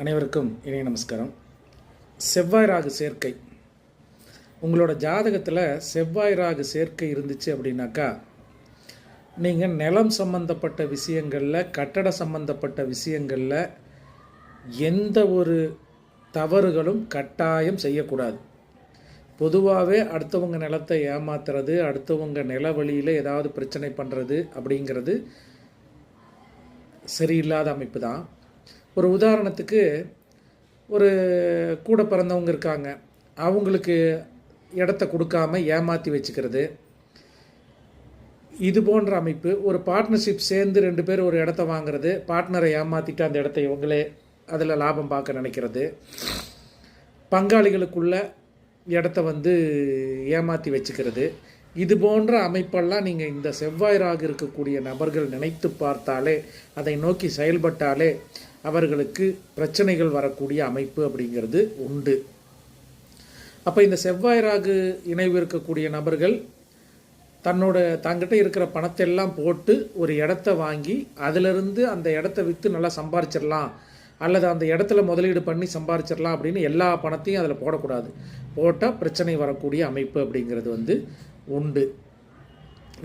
அனைவருக்கும் இணைய நமஸ்காரம். செவ்வாய் ராகு சேர்க்கை. உங்களோட ஜாதகத்தில் செவ்வாய் ராகு சேர்க்கை இருந்துச்சு அப்படின்னாக்கா நீங்கள் நிலம் சம்பந்தப்பட்ட விஷயங்களில் கட்டட சம்பந்தப்பட்ட விஷயங்களில் எந்த ஒரு தவறுகளும் கட்டாயம் செய்யக்கூடாது. பொதுவாகவே அடுத்தவங்க நிலத்தை ஏமாத்துறது அடுத்தவங்க நில வழியில் ஏதாவது பிரச்சனை பண்ணுறது அப்படிங்கிறது சரியில்லாத அமைப்பு தான். ஒரு உதாரணத்துக்கு ஒரு கூட பிறந்தவங்க இருக்காங்க. அவங்களுக்கு இடத்த கொடுக்காம ஏமாற்றி வச்சுக்கிறது. இது போன்ற அமைப்பு ஒரு பார்ட்னர்ஷிப் சேர்ந்து ரெண்டு பேர் ஒரு இடத்த வாங்குறது பார்ட்னரை ஏமாற்றிட்டு அந்த இடத்த இவங்களே அதில் லாபம் பார்க்க நினைக்கிறது. பங்காளிகளுக்குள்ள இடத்த வந்து ஏமாற்றி வச்சுக்கிறது. இது போன்ற அமைப்பெல்லாம் நீங்கள் இந்த செவ்வாய் ராகு இருக்கக்கூடிய நபர்கள் நினைத்து பார்த்தாலே அதை நோக்கி செயல்பட்டாலே அவர்களுக்கு பிரச்சனைகள் வரக்கூடிய அமைப்பு அப்படிங்கிறது உண்டு. அப்போ இந்த செவ்வாய் ராகு இணைவு இருக்கக்கூடிய நபர்கள் தன்னோட தங்கிட்ட இருக்கிற பணத்தை எல்லாம் போட்டு ஒரு இடத்த வாங்கி அதிலிருந்து அந்த இடத்த விற்று நல்லா சம்பாரிச்சிடலாம். அல்லது அந்த இடத்துல முதலீடு பண்ணி சம்பாரிச்சிடலாம் அப்படின்னு எல்லா பணத்தையும் அதில் போடக்கூடாது. போட்டால் பிரச்சனை வரக்கூடிய அமைப்பு அப்படிங்கிறது வந்து உண்டு.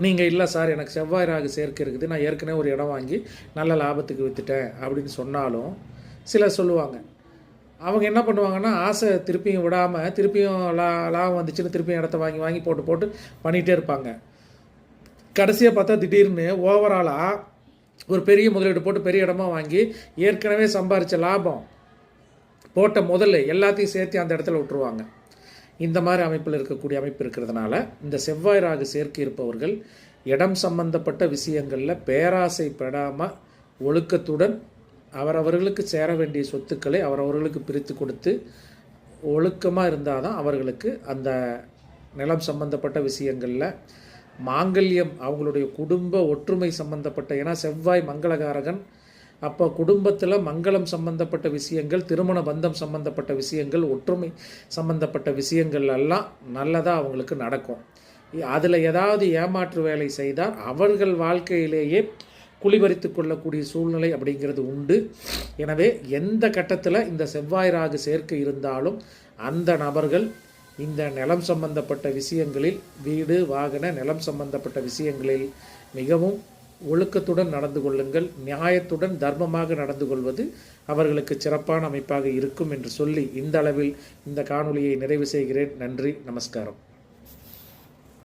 நீங்கள் இல்லை சார் எனக்கு செவ்வாய் ராகு சேர்க்கை இருக்குது. நான் ஏற்கனவே ஒரு இடம் வாங்கி நல்ல லாபத்துக்கு விற்றுட்டேன் அப்படின்னு சொன்னாலும் சிலர் சொல்லுவாங்க. அவங்க என்ன பண்ணுவாங்கன்னா ஆசை திருப்பியும் விடாமல் திருப்பியும் லா லாபம் வந்துச்சுன்னு திருப்பியும் இடத்த வாங்கி வாங்கி போட்டு போட்டு பண்ணிகிட்டே இருப்பாங்க. கடைசியாக பார்த்தா திடீர்னு ஓவராலாக ஒரு பெரிய முதலீடு போட்டு பெரிய இடமா வாங்கி ஏற்கனவே சம்பாரித்த லாபம் போட்ட முதல்ல எல்லாத்தையும் சேர்த்து அந்த இடத்துல விட்டுருவாங்க. இந்த மாதிரி அமைப்பில் இருக்கக்கூடிய அமைப்பு இருக்கிறதுனால இந்த செவ்வாய் ராகு சேர்க்கை இருப்பவர்கள் இடம் சம்பந்தப்பட்ட விஷயங்களில் பேராசைப்படாமல் ஒழுக்கத்துடன் அவரவர்களுக்கு சேர வேண்டிய சொத்துக்களை அவரவர்களுக்கு பிரித்து கொடுத்து ஒழுக்கமாக இருந்தால் தான் அவர்களுக்கு அந்த நிலம் சம்பந்தப்பட்ட விஷயங்களில் மாங்கல்யம் அவங்களுடைய குடும்ப ஒற்றுமை சம்பந்தப்பட்ட ஏன்னா செவ்வாய் மங்களகாரகன் அப்போ குடும்பத்தில் மங்களம் சம்பந்தப்பட்ட விஷயங்கள் திருமண பந்தம் சம்பந்தப்பட்ட விஷயங்கள் ஒற்றுமை சம்பந்தப்பட்ட விஷயங்கள் எல்லாம் நல்லதாக அவங்களுக்கு நடக்கும். அதில் ஏதாவது ஏமாற்று வேலை செய்தால் அவர்கள் வாழ்க்கையிலேயே குளிபறித்து கொள்ளக்கூடிய சூழ்நிலை அப்படிங்கிறது உண்டு. எனவே எந்த கட்டத்தில் இந்த செவ்வாய் ராகு சேர்க்கை இருந்தாலும் அந்த நபர்கள் இந்த நிலம் சம்பந்தப்பட்ட விஷயங்களில் வீடு வாகன நிலம் சம்பந்தப்பட்ட விஷயங்களில் மிகவும் ஒழுக்கத்துடன் நடந்து கொள்ளுங்கள் நியாயத்துடன் தர்மமாக நடந்து கொள்வது அவர்களுக்கு சிறப்பான அமைப்பாக இருக்கும் என்று சொல்லி இந்த அளவில் இந்த காணொலியை நிறைவு செய்கிறேன். நன்றி நமஸ்காரம்.